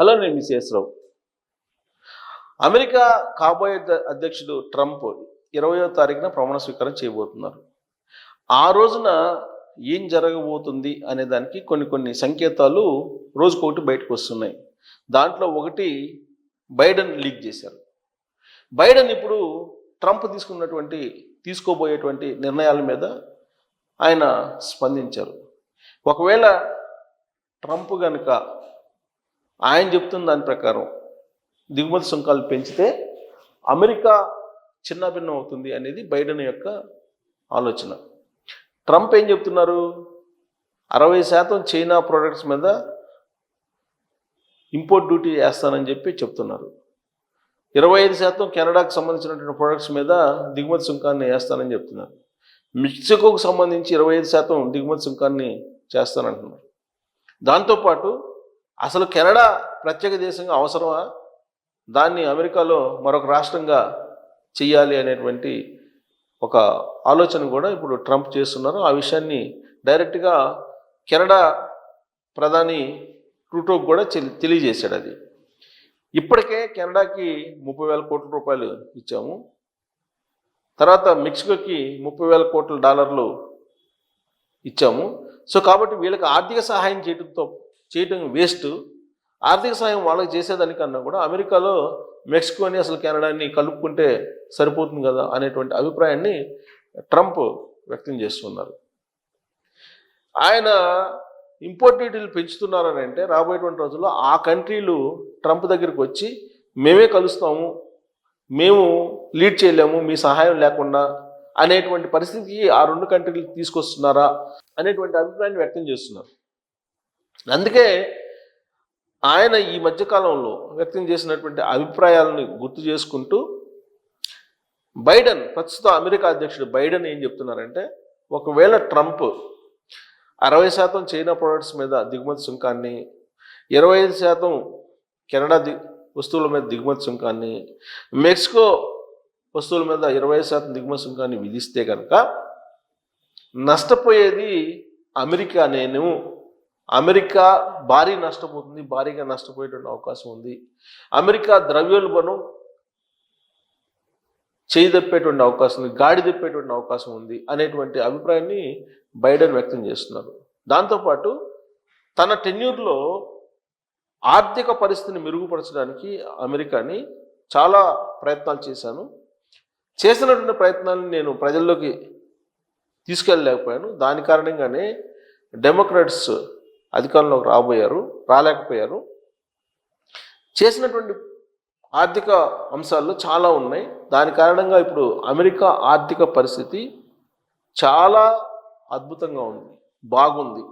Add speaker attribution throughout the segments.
Speaker 1: Hello నేను miss రావు. America కాబోయే అధ్యక్షుడు ట్రంప్ ఇరవయో తారీఖున ప్రమాణ స్వీకారం చేయబోతున్నారు. ఆ రోజున ఏం జరగబోతుంది అనే దానికి కొన్ని కొన్ని సంకేతాలు రోజుకొకటి బయటకు వస్తున్నాయి. దాంట్లో ఒకటి బైడెన్ లీక్ చేశారు. బైడెన్ ఇప్పుడు ట్రంప్ తీసుకున్నటువంటి తీసుకోబోయేటువంటి నిర్ణయాల మీద ఆయన స్పందించారు. ఒకవేళ ట్రంప్ కనుక ఆయన చెప్తున్న దాని ప్రకారం దిగుమతి సుంకాలు పెంచితే అమెరికా చిన్నభిన్నం అవుతుంది అనేది బైడెన్ యొక్క ఆలోచన. ట్రంప్ ఏం చెప్తున్నారు? అరవై శాతం చైనా ప్రోడక్ట్స్ మీద ఇంపోర్ట్ డ్యూటీ వేస్తానని చెప్పి చెప్తున్నారు. ఇరవై ఐదు శాతం కెనడాకు సంబంధించినటువంటి ప్రోడక్ట్స్ మీద దిగుమతి సుంకాన్ని వేస్తానని చెప్తున్నారు. మెక్సికోకు సంబంధించి ఇరవై ఐదు శాతం దిగుమతి సుంకాన్ని చేస్తానంటున్నారు. దాంతోపాటు అసలు కెనడా ప్రత్యేక దేశంగా అవసరమా? దాన్ని అమెరికాలో మరొక రాష్ట్రంగా చెయ్యాలి అనేటువంటి ఒక ఆలోచన కూడా ఇప్పుడు ట్రంప్ చేస్తున్నారు. ఆ విషయాన్ని డైరెక్ట్గా కెనడా ప్రధాని ట్రూటోకు కూడా తెలియజేశాడు అది. ఇప్పటికే కెనడాకి ముప్పై వేల కోట్ల రూపాయలు ఇచ్చాము. తర్వాత మెక్సికోకి ముప్పై వేల కోట్ల డాలర్లు ఇచ్చాము. సో కాబట్టి వీళ్ళకి ఆర్థిక సహాయం చేయడంతో చేయటం వేస్ట్ ఆర్థిక సాయం వాళ్ళకి చేసేదానికన్నా కూడా అమెరికాలో మెక్సికోని అసలు కెనడాని కలుపుకుంటే సరిపోతుంది కదా అనేటువంటి అభిప్రాయాన్ని ట్రంప్ వ్యక్తం చేస్తున్నారు. ఆయన ఇంపోర్ట్ డ్యూటీలు పెంచుతున్నారని అంటే రాబోయేటువంటి రోజుల్లో ఆ కంట్రీలు ట్రంప్ దగ్గరికి వచ్చి మేమే కలుస్తాము మేము లీడ్ చేయలేము మీ సహాయం లేకుండా అనేటువంటి పరిస్థితికి ఆ రెండు కంట్రీలు తీసుకొస్తున్నారా అనేటువంటి అభిప్రాయాన్ని వ్యక్తం చేస్తున్నారు. అందుకే ఆయన ఈ మధ్యకాలంలో వ్యక్తం చేసినటువంటి అభిప్రాయాలను గుర్తు చేసుకుంటూ బైడెన్ ప్రస్తుత అమెరికా అధ్యక్షుడు బైడెన్ ఏం చెప్తున్నారంటే ఒకవేళ ట్రంప్ అరవై శాతం చైనా ప్రొడక్ట్స్ మీద దిగుమతి సుంకాన్ని ఇరవై ఐదు శాతం కెనడా ది వస్తువుల మీద దిగుమతి సుంకాన్ని మెక్సికో వస్తువుల మీద ఇరవై శాతం దిగుమతి సుంకాన్ని విధిస్తే కనుక నష్టపోయేది అమెరికా నేను అమెరికా భారీ నష్టపోతుంది భారీగా నష్టపోయేటువంటి అవకాశం ఉంది. అమెరికా ద్రవ్యోల్బణం చేయి తప్పేటువంటి అవకాశం ఉంది గాడి తెప్పేటువంటి అవకాశం ఉంది అనేటువంటి అభిప్రాయాన్ని బైడెన్ వ్యక్తం చేస్తున్నారు. దాంతోపాటు తన టెన్యూర్లో ఆర్థిక పరిస్థితిని మెరుగుపరచడానికి అమెరికాని చాలా ప్రయత్నాలు చేశాను. చేసినటువంటి ప్రయత్నాలను నేను ప్రజల్లోకి తీసుకెళ్ళలేకపోయాను. దాని కారణంగానే డెమోక్రాట్స్ అధికారంలోకి రాబోయారు రాలేకపోయారు. చేసినటువంటి ఆర్థిక అంశాల్లో చాలా ఉన్నాయి. దాని కారణంగా ఇప్పుడు అమెరికా ఆర్థిక పరిస్థితి చాలా అద్భుతంగా ఉంది బాగుంది.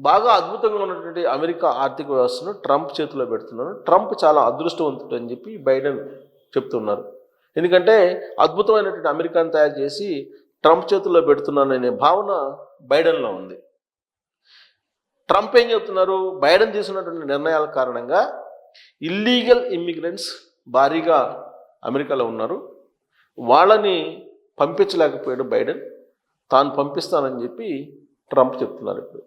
Speaker 1: బాగా అద్భుతంగా ఉన్నటువంటి అమెరికా ఆర్థిక వ్యవస్థను ట్రంప్ చేతిలో పెడుతున్నారు. ట్రంప్ చాలా అదృష్టవంతుడు అని చెప్పి బైడెన్ చెప్తున్నారు. ఎందుకంటే అద్భుతమైనటువంటి అమెరికాను తయారు చేసి ట్రంప్ చేతుల్లో పెడుతున్నాననే భావన బైడెన్లో ఉంది. ట్రంప్ ఏం చెప్తున్నారు? బైడెన్ తీసుకున్నటువంటి నిర్ణయాల కారణంగా ఇల్లీగల్ ఇమ్మిగ్రెంట్స్ భారీగా అమెరికాలో ఉన్నారు. వాళ్ళని పంపించలేకపోయాడు బైడెన్. తాను పంపిస్తానని చెప్పి ట్రంప్ చెప్తున్నారు ఇప్పుడు.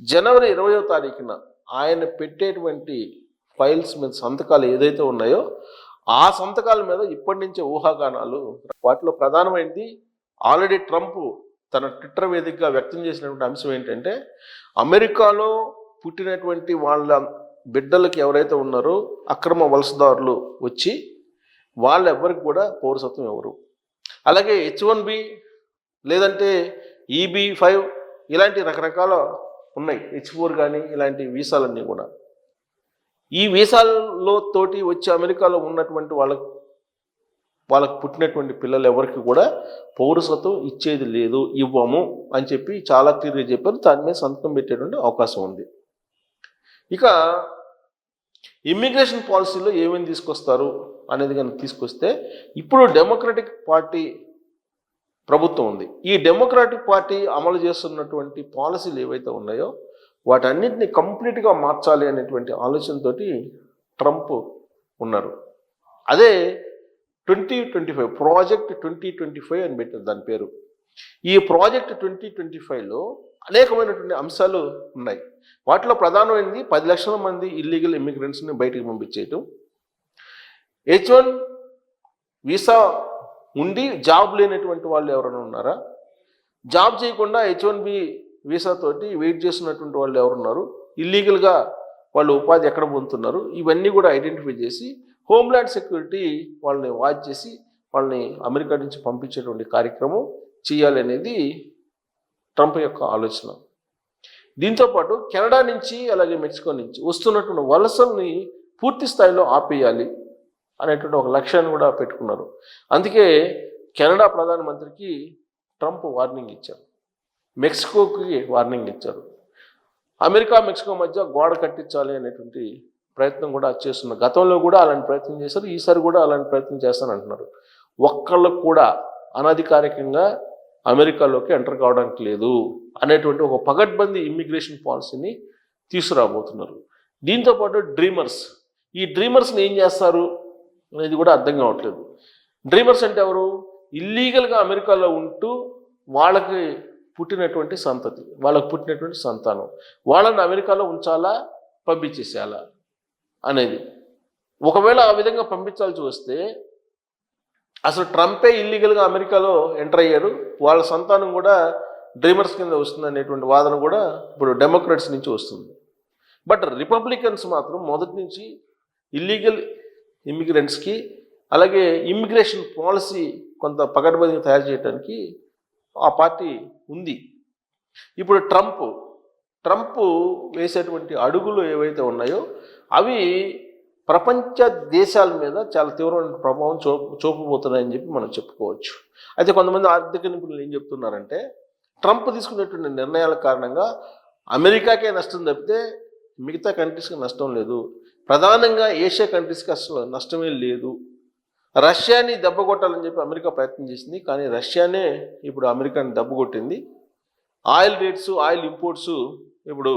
Speaker 1: జనవరి ఇరవయో తారీఖున ఆయన పెట్టేటువంటి ఫైల్స్ మీద సంతకాలు ఏదైతే ఉన్నాయో ఆ సంతకాల మీద ఇప్పటి నుంచే ఊహాగానాలు. వాటిలో ప్రధానమైనది ఆల్రెడీ ట్రంప్ తన ట్విట్టర్ వేదికగా వ్యక్తం చేసినటువంటి అంశం ఏంటంటే అమెరికాలో పుట్టినటువంటి వాళ్ళ బిడ్డలకి ఎవరైతే ఉన్నారో అక్రమ వలసదారులు వచ్చి వాళ్ళెవ్వరికి కూడా పౌరసత్వం ఎవరు? అలాగే హెచ్ వన్ బి లేదంటే ఈబీ ఫైవ్ ఇలాంటి రకరకాల ఉన్నాయి. హెచ్ ఫోర్ కానీ ఇలాంటి వీసాలన్నీ కూడా. ఈ వీసాల్లో తోటి వచ్చి అమెరికాలో ఉన్నటువంటి వాళ్ళకు వాళ్ళకు పుట్టినటువంటి పిల్లలు ఎవరికి కూడా పౌరసత్వం ఇచ్చేది లేదు ఇవ్వము అని చెప్పి చాలా క్లియర్గా చెప్పారు. దాని మీద సంతకం పెట్టేటువంటి అవకాశం ఉంది. ఇక ఇమ్మిగ్రేషన్ పాలసీలో ఏమేమి తీసుకొస్తారు అనేది కనుక తీసుకొస్తే ఇప్పుడు డెమోక్రటిక్ పార్టీ ప్రభుత్వం ఉంది. ఈ డెమోక్రాటిక్ పార్టీ అమలు చేస్తున్నటువంటి పాలసీలు ఏవైతే ఉన్నాయో వాటన్నిటిని కంప్లీట్గా మార్చాలి అనేటువంటి ఆలోచనతోటి ట్రంప్ ఉన్నారు. అదే twenty twenty five project twenty twenty five అని పెట్టారు దాని పేరు. ఈ ప్రాజెక్ట్ ట్వంటీ ట్వంటీ ఫైవ్లో అనేకమైనటువంటి అంశాలు ఉన్నాయి. వాటిలో ప్రధానమైనది పది లక్షల మంది ఇల్లీగల్ ఇమిగ్రెంట్స్ని బయటికి పంపించేయటం. హెచ్ వన్ వీసా ఉండి జాబ్ లేనటువంటి వాళ్ళు ఎవరైనా ఉన్నారా? జాబ్ చేయకుండా హెచ్ వన్ బి వీసాతోటి వెయిట్ చేస్తున్నటువంటి వాళ్ళు ఎవరున్నారు? ఇల్లీగల్గా వాళ్ళు ఉపాధి ఎక్కడ పొందుతున్నారు? ఇవన్నీ కూడా ఐడెంటిఫై చేసి హోమ్ల్యాండ్ సెక్యూరిటీ వాళ్ళని వాచ్ చేసి వాళ్ళని అమెరికా నుంచి పంపించేటువంటి కార్యక్రమం చేయాలనేది ట్రంప్ యొక్క ఆలోచన. దీంతోపాటు కెనడా నుంచి అలాగే మెక్సికో నుంచి వస్తున్నటువంటి వలసల్ని పూర్తి స్థాయిలో ఆపేయాలి అనేటువంటి ఒక లక్ష్యాన్ని కూడా పెట్టుకున్నారు. అందుకే కెనడా ప్రధానమంత్రికి ట్రంప్ వార్నింగ్ ఇచ్చారు. మెక్సికోకి వార్నింగ్ ఇచ్చారు. అమెరికా మెక్సికో మధ్య గోడ కట్టించాలి అనేటువంటి ప్రయత్నం కూడా చేస్తున్నారు. గతంలో కూడా అలాంటి ప్రయత్నం చేశారు. ఈసారి కూడా అలాంటి ప్రయత్నం చేస్తాను అంటున్నారు. ఒక్కళ్ళకు కూడా అనధికారికంగా అమెరికాలోకి ఎంటర్ కావడానికి లేదు అనేటువంటి ఒక పగడ్బందీ ఇమ్మిగ్రేషన్ పాలసీని తీసుకురాబోతున్నారు. దీంతోపాటు డ్రీమర్స్. ఈ డ్రీమర్స్ని ఏం చేస్తారు అనేది కూడా అర్థం కావట్లేదు. డ్రీమర్స్ అంటే ఎవరు? ఇల్లీగల్గా అమెరికాలో ఉంటూ వాళ్ళకి పుట్టినటువంటి సంతతి వాళ్ళకు పుట్టినటువంటి సంతానం. వాళ్ళని అమెరికాలో ఉంచాలా? పంపించేసేయాలా? అనేది. ఒకవేళ ఆ విధంగా పంపించాల్సి వస్తే అసలు ట్రంపే ఇల్లీగల్గా అమెరికాలో ఎంటర్ అయ్యారు. వాళ్ళ సంతానం కూడా డ్రీమర్స్ కింద వస్తుంది అనేటువంటి వాదన కూడా ఇప్పుడు డెమోక్రట్స్ నుంచి వస్తుంది. బట్ రిపబ్లికన్స్ మాత్రం మొదటి నుంచి ఇల్లీగల్ ఇమిగ్రెంట్స్కి అలాగే ఇమిగ్రేషన్ పాలసీ కొంత పగడబదిగా తయారు చేయడానికి ఆ పార్టీ ఉంది. ఇప్పుడు ట్రంప్ ట్రంప్ వేసేటువంటి అడుగులు ఏవైతే ఉన్నాయో అవి ప్రపంచ దేశాల మీద చాలా తీవ్రమైన ప్రభావం చూ చూపబోతున్నాయని చెప్పి మనం చెప్పుకోవచ్చు. అయితే కొంతమంది ఆర్థిక నిపుణులు ఏం చెప్తున్నారంటే ట్రంప్ తీసుకునేటువంటి నిర్ణయాల కారణంగా అమెరికాకే నష్టం తప్పితే మిగతా కంట్రీస్కి నష్టం లేదు. ప్రధానంగా ఏషియా కంట్రీస్కి అసలు నష్టమే లేదు. రష్యాని దెబ్బ కొట్టాలని చెప్పి అమెరికా ప్రయత్నం చేసింది కానీ రష్యానే ఇప్పుడు అమెరికాని దెబ్బ కొట్టింది. ఆయిల్ రేట్స్ ఆయిల్ ఇంపోర్ట్స్ ఇప్పుడు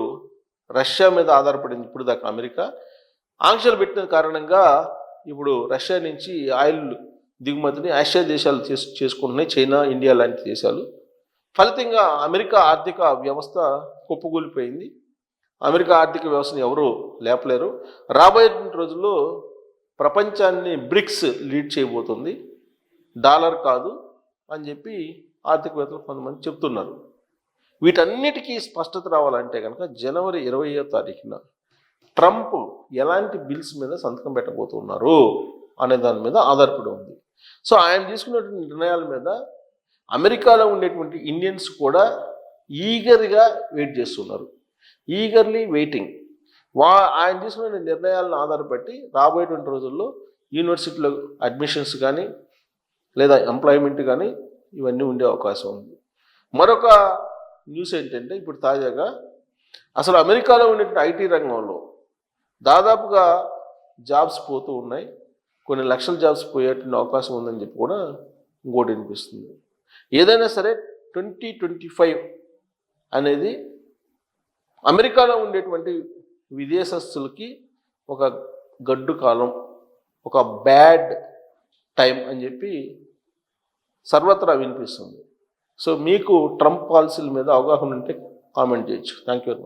Speaker 1: రష్యా మీద ఆధారపడింది ఇప్పుడు దాకా అమెరికా. ఆంక్షలు పెట్టిన కారణంగా ఇప్పుడు రష్యా నుంచి ఆయిల్ దిగుమతిని ఆసియా దేశాలు చేసు చేసుకుంటున్నాయి. చైనా ఇండియా లాంటి దేశాలు. ఫలితంగా అమెరికా ఆర్థిక వ్యవస్థ కుప్పకూలిపోయింది. అమెరికా ఆర్థిక వ్యవస్థను ఎవరూ లేపలేరు. రాబోయే రోజుల్లో ప్రపంచాన్ని బ్రిక్స్ లీడ్ చేయబోతుంది. డాలర్ కాదు అని చెప్పి ఆర్థికవేత్తలు కొంతమంది చెప్తున్నారు. వీటన్నిటికీ స్పష్టత రావాలంటే కనుక జనవరి ఇరవయో తారీఖున ట్రంప్ ఎలాంటి బిల్స్ మీద సంతకం పెట్టబోతున్నారు అనే దాని మీద ఆధారపడి ఉంది. సో ఆయన తీసుకున్నటువంటి నిర్ణయాల మీద అమెరికాలో ఉండేటువంటి ఇండియన్స్ కూడా ఈగర్గా వెయిట్ చేస్తున్నారు. Eagerly waiting. వా ఆయన తీసుకున్న నిర్ణయాలను ఆధారపట్టి రాబోయేటువంటి రోజుల్లో యూనివర్సిటీలో అడ్మిషన్స్ కానీ లేదా ఎంప్లాయ్మెంట్ కానీ ఇవన్నీ ఉండే అవకాశం ఉంది. మరొక న్యూస్ ఏంటంటే ఇప్పుడు తాజాగా అసలు అమెరికాలో ఉండేటువంటి ఐటీ రంగంలో దాదాపుగా జాబ్స్ పోతూ ఉన్నాయి. కొన్ని లక్షల జాబ్స్ పోయేటువంటి అవకాశం ఉందని చెప్పి కూడా ఇంకోటి వినిపిస్తుంది. ఏదైనా సరే ట్వంటీ ట్వంటీ ఫైవ్ అనేది అమెరికాలో ఉండేటువంటి విదేశస్తులకి ఒక గడ్డు కాలం ఒక బ్యాడ్ టైం అని చెప్పి సర్వత్రా వినిపిస్తుంది. సో మీకు ట్రంప్ పాలసీల మీద అవగాహన ఉంటే కామెంట్ చేయొచ్చు. Thank you